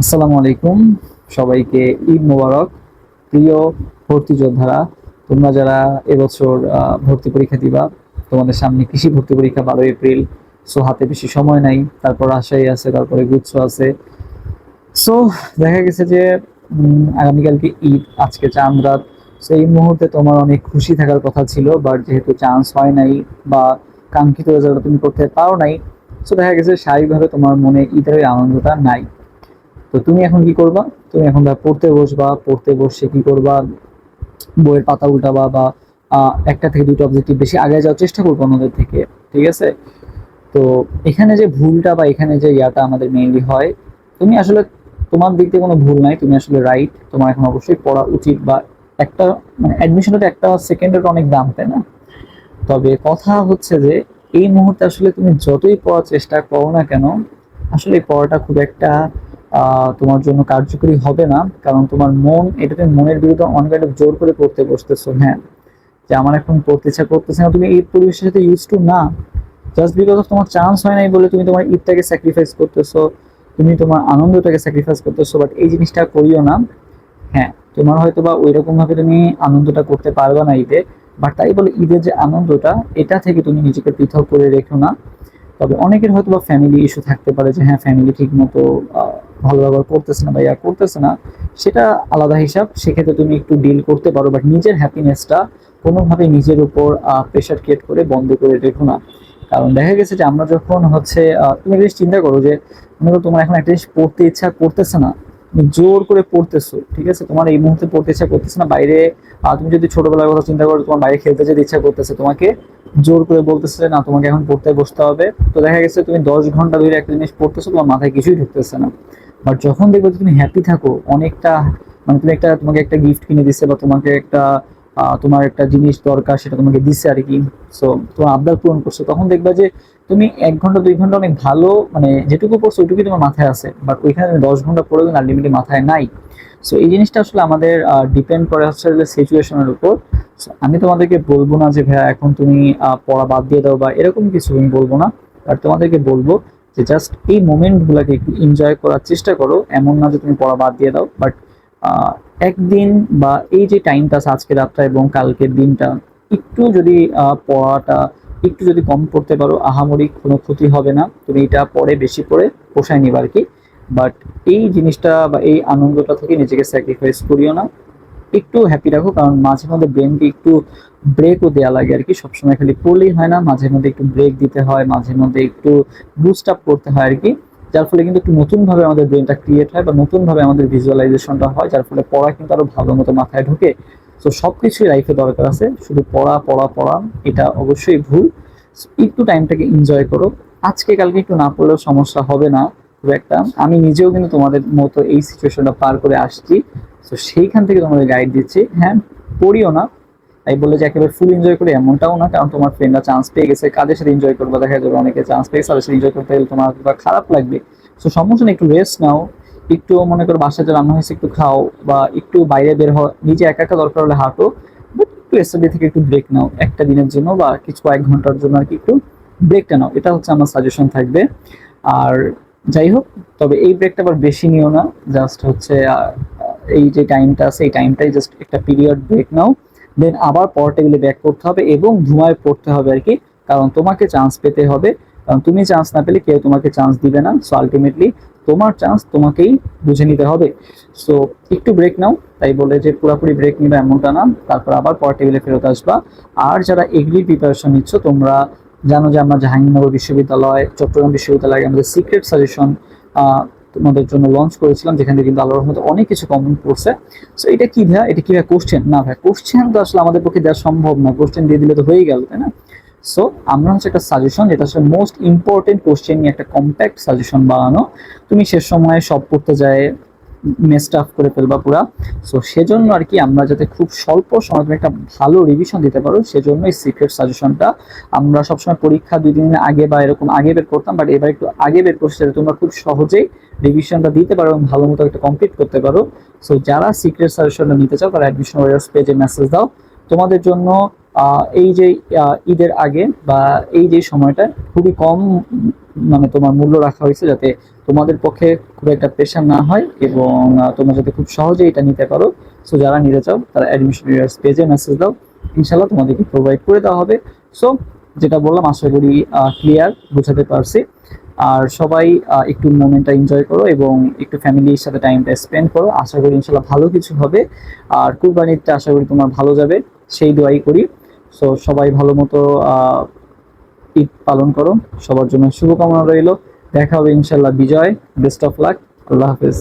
আসসালামু আলাইকুম। সবাইকে ঈদ মোবারক। প্রিয় ভর্তি যোদ্ধারা, তোমরা যারা এবছর ভর্তি পরীক্ষা দিবা, তোমাদের সামনে কৃষি ভর্তি পরীক্ষা বারো এপ্রিল। সো, হাতে বেশি সময় নাই, তারপর রাজশাহী আছে, তারপরে গুচ্ছ আছে। সো, দেখা গেছে যে আগামীকালকে ঈদ, আজকে চাঁদ রাত সো, এই মুহূর্তে তোমার অনেক খুশি থাকার কথা ছিল, বাট যেহেতু চান্স হয় নাই বা কাঙ্ক্ষিত রেজাল্ট তুমি করতে পারো নাই, সো দেখা গেছে, স্বাভাবিকভাবে তোমার মনে ঈদের আনন্দটা নাই। তো তুমি এখন কি করবা? তুমি এখন পড়তে বসবা, পড়তে বসে কি করবা? বইয়ের পাতা উল্টাবা বা একটা থেকে দুটো অবজেক্টিভ বেশি আগে যাওয়ার চেষ্টা করব আমাদের থেকে, ঠিক আছে? তো এখানে যে ভুলটা বা এখানে যে ইয়াটা আমাদের মেইনলি হয়, তুমি আসলে তোমার দিক থেকে কোনো ভুল নাই, তুমি আসলে রাইট তোমার এখন অবশ্যই পড়া উচিত বা একটা মানে অ্যাডমিশনের একটা সেকেন্ডের অনেক দাম, তাই না? তবে কথা হচ্ছে যে, এই মুহূর্তে আসলে তুমি যতই পড়ার চেষ্টা করো না কেন, আসলে পড়াটা খুব একটা তোমার জন্য কার্যকরী হবে না, কারণ তোমার মন এটা তুমি মনের বিরুদ্ধে অনেক একটা জোর করে পড়তে বসতেছো হ্যাঁ। যে আমার এখন পড়তে ইচ্ছা করতেছে না, তুমি এই পরিবেশের সাথে ইউজ টু না। জাস্ট বিকজ অফ তোমার চান্স হয় নাই বলে তুমি তোমার ঈদটাকে স্যাক্রিফাইস করতেছো, তুমি তোমার আনন্দটাকে স্যাক্রিফাইস করতেছো বাট এই জিনিসটা করিও না। হ্যাঁ তোমার হয়তো বা ওই রকম ভাবে তুমি আনন্দটা করতে পারবে না ঈদে বাট তাই বলে ঈদের যে আনন্দটা, এটা থেকে তুমি নিজেকে পৃথক করে রেখো না। তবে অনেকের হয়তো বা ফ্যামিলি ইস্যু থাকতে পারে যে হ্যাঁ ফ্যামিলি ঠিক মতো ভালো ব্যবহার করতেছে না বা ইয়া করতেছে না, সেটা আলাদা হিসাব। সেক্ষেত্রে তুমি একটু ডিল করতে পারো বাট নিজের হ্যাপিনেসটা কোনোভাবে নিজের উপর প্রেশার ক্রিয়েট করে বন্ধ করে রেখো না। কারণ দেখা গেছে যে আমরা যখন হচ্ছে তুমি জিনিস চিন্তা করো যে, মনে করো তোমার এখন একটা জিনিস পড়তে ইচ্ছা করতেছে না, তুমি জোর করে পড়তেছো, ঠিক আছে? তোমার এই মুহূর্তে পড়তে ইচ্ছা করতেছে না, বাইরে তুমি যদি ছোটবেলার কথা চিন্তা করো তোমার বাইরে খেলতে যেতে ইচ্ছা করতেছে, তোমাকে জোর করে বলতেছে না, তোমাকে এখন পড়তে বসতে হবে। তো দেখা গেছে তুমি দশ ঘণ্টা ধরে একটা জিনিস পড়তেছো, তোমার মাথায় কিছুই ঢুকতেছে না। বাট যখন দেখবে তুমি হ্যাপি থাকো, অনেকটা মানে তুমি একটা, তোমাকে একটা গিফট কিনে দিচ্ছে বা তোমাকে একটা তোমার একটা জিনিস দরকার সেটা তোমাকে দিচ্ছে আর কি। সো তোমার আবদার পূরণ করছ। তখন দেখবা যে তুমি এক ঘণ্টা, দুই ঘণ্টা অনেক ভালো মানে যেটুকু পড়ছো ওইটুকুই তোমার মাথায় আছে। বাট ওইখানে তুমি দশ ঘণ্টা পড়ে কিন্তু আলটিমেটলি মাথায় নাই। সো এই জিনিসটা আসলে আমাদের ডিপেন্ড করে হচ্ছে সিচুয়েশনের উপর। আমি তোমাদেরকে বলব না যে, ভাইয়া, এখন তুমি পড়া বাদ দিয়ে দাও বা এরকম কিছু আমি বলব না। আর তোমাদেরকে বলব যে জাস্ট এই মোমেন্টগুলোকে একটু এনজয় করার চেষ্টা করো। এমন না যে তুমি পড়া বাদ দিয়ে দাও বাট একদিন বা এই যে টাইমটা আছে আজকে রাতটা এবং কালকের দিনটা, একটু যদি পড়াটা একটু যদি কম পড়তে পারো, আহামরি কোনো ক্ষতি হবে না। তুমি এটা পরে বেশি করে পোষায় নিবা আর কি বাট এই জিনিসটা বা এই আনন্দটা থেকে নিজেকে স্যাক্রিফাইস করিও না। একটু হ্যাপি রাখো, কারণ মাঝে মধ্যে ব্রেনকে একটু ব্রেকও দেওয়া লাগে আর কি, সবসময় খালি পড়লেই হয় না, মাঝে মধ্যে একটু ব্রেক দিতে হয়, মাঝে মধ্যে একটু বুস্ট আপ করতে হয় আর কি, যার ফলে কিন্তু একটু নতুনভাবে আমাদের ব্রেনটা ক্রিয়েট হয় বা নতুনভাবে আমাদের ভিজুয়ালাইজেশনটা হয়, যার ফলে পড়া কিন্তু আরও ভালো মতো মাথায় ঢোকে। তো সবকিছুই লাইফে দরকার আছে, শুধু পড়া পড়া পড়া, এটা অবশ্যই ভুল। একটু টাইমটাকে এনজয় করো। আজকে কালকে একটু না পড়লেও সমস্যা হবে না, খুব একটা। আমি নিজেও কিন্তু তোমাদের মতো এই সিচুয়েশনটা পার করে আসছি। তো সেইখান থেকে তোমাদের গাইড দিচ্ছি। হ্যাঁ পড়িও না। তাই বলে যে একেবারে ফুল এনজয় করে, এমনটাও না, কারণ তোমার ফ্রেন্ডরা চান্স পেয়ে গেছে, কাদের সাথে এনজয় করবে? দেখা যাবে অনেকে চান্স পেয়েছে তাদের সাথে এনজয় করতে গেলে তোমার খারাপ লাগবে। সো সমস্যা নেই, একটু রেস্ট নাও। একটু মনে করো বাসায় যে রান্না হয়েছে, একটু খাও বা একটু বাইরে বের হও। নিজে একা একা দরকার হলে হাঁটো বাট একটু স্টাডি থেকে একটু ব্রেক নাও। একটা দিনের জন্য বা কিছু কয়েক ঘণ্টার জন্য আর কি একটু ব্রেকটা নাও। এটা হচ্ছে আমার সাজেশন থাকবে। আর যাই হোক, তবে এই ব্রেকটা আবার বেশি নিও না। জাস্ট হচ্ছে এই যে টাইমটা আছে, এই টাইমটাই জাস্ট একটা পিরিয়ড ব্রেক নাও। দেন আবার পর টেবিলে ব্যাক করতে হবে এবং ধুমায় পড়তে হবে আর কি। কারণ তোমাকে চান্স পেতে হবে। কারণ তুমি চান্স না পেলে কেউ তোমাকে চান্স দিবে না। সো আলটিমেটলি তোমার চান্স তোমাকেই বুঝে নিতে হবে। সো একটু ব্রেক নাও। তাই বলে যে পুরোপুরি ব্রেক নিবে এমনটা না। তারপর আবার পর টেবিলে ফেরত আসবা। আর যারা এগ্রি প্রিপারেশন নিচ্ছ, তোমরা জানো যে আমরা জাহাঙ্গীরনগর বিশ্ববিদ্যালয়, চট্টগ্রাম বিশ্ববিদ্যালয়ে আমাদের সিক্রেট সাজেশন তোমাদের জন্য লঞ্চ করেছিলাম, যেখানে কিন্তু আল্লাহর রহমতে অনেক কিছু কমেন্ট পড়ছে সো এটা কি ভাইয়া? এটা কি ভাই কোশ্চেন না ভাই কোশ্চেন তো আসলে আমাদের পক্ষে দেওয়া সম্ভব না। কোশ্চেন দিয়ে দিলে তো হয়ে গেল, তাই না? সো আমরা হচ্ছে একটা সাজেশন যেটা হচ্ছে মোস্ট ইম্পর্টেন্ট কোশ্চেন নিয়ে একটা কম্প্যাক্ট সাজেশন বানানো। তুমি সে সময় সব পড়তে যায় মেস্ট করে ফেলবা পুরা। সো সেজন্য আর কি আমরা যাতে খুব স্বল্প সময় একটা ভালো রিভিশন দিতে পারো, সেজন্য এই সিক্রেট সাজেশনটা আমরা সবসময় পরীক্ষা দুই দিন আগে বা এরকম আগে বের করতাম বাট এবার একটু আগে বের করছি যাতে তোমরা খুব সহজেই রিভিশনটা দিতে পারো এবং ভালো মতো একটা কমপ্লিট করতে পারো। সো যারা সিক্রেট সাজেশনটা নিতে চাও, তারা অ্যাডমিশন ওয়ারিয়ার্স পেজে মেসেজ দাও। তোমাদের জন্য এই যে ঈদের আগে বা এই যে সময়টা খুবই কম মানে তোমার মূল্য রাখা হয়েছে যাতে তোমাদের পক্ষে খুব একটা প্রেশার না হয় এবং তোমরা যাতে খুব সহজে এটা নিতে পারো। সো যারা নিতে চাও, তারা অ্যাডমিশন পেজে মেসেজ দাও। ইনশাল্লাহ তোমাদেরকে প্রোভাইড করে দেওয়া হবে। সো যেটা বললাম, আশা করি ক্লিয়ার বোঝাতে পারছি। আর সবাই একটু মোমেন্টটা এনজয় করো এবং একটু ফ্যামিলির সাথে টাইমটা স্পেন্ড করো। আশা করি ইনশাল্লাহ ভালো কিছু হবে। আর কুরবানিটা আশা করি তোমার ভালো যাবে। সেই দোয়াই করি। সো সবাই ভালো মতো ঈদ পালন করো। সবার জন্য শুভকামনা রইল। দেখা হবে ইনশাল্লাহ বিজয়। বেস্ট অফ লাক আল্লাহ হাফেজ।